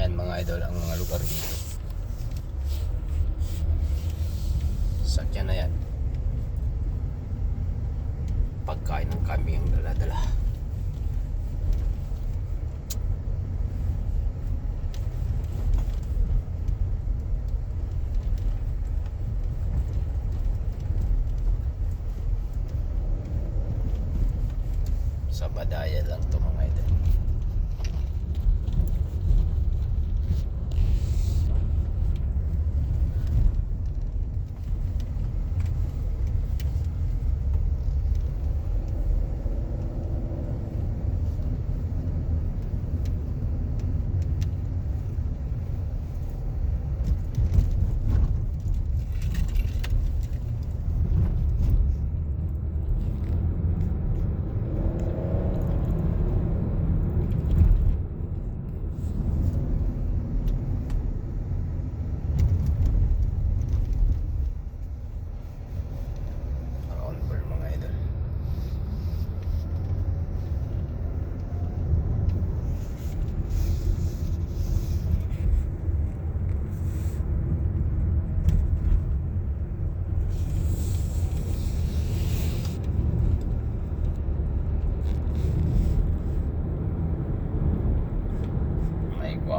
Ayan mga idol ang mga lugar dito. Sakyan na yan. Pagkain ng kambing ang dala-dala. Sa Badaya lang to mga idol. On board mga idol.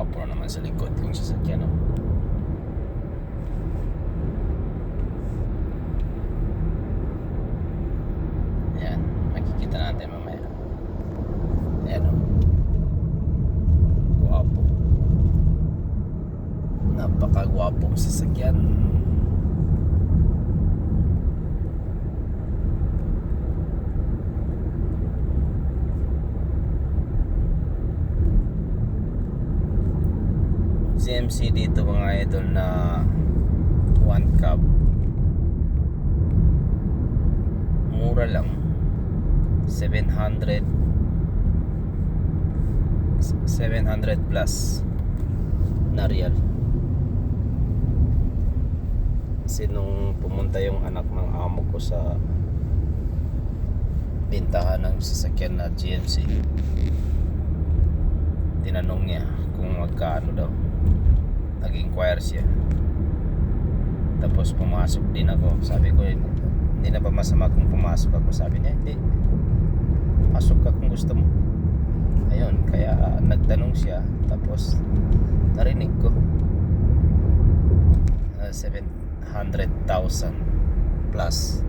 Gwapo naman sa likod yung sasakyan. No? Ayan, makikita natin mamaya. Ayan o. Guwapo. Napakagwapong sasakyan. CMC dito mga idol na one cup. Mura lang. 700 700 plus na real. Kasi nung pumunta yung anak ng amo ko sa bintahan ng sasakyan na GMC tinanong niya kung magkano daw nag-inquire siya tapos pumasok din ako. Sabi ko hindi na ba masama kung pumasok ako? Sabi niya hindi. Pasok ka kung gusto mo. Ayun kaya nagtanong siya tapos narinig ko. Uh, 700,000 plus.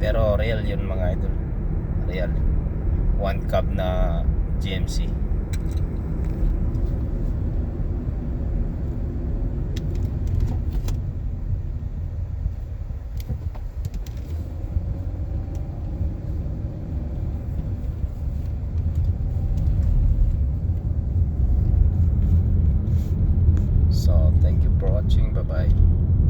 Pero real yun mga idol. Real. One cup na GMC bye.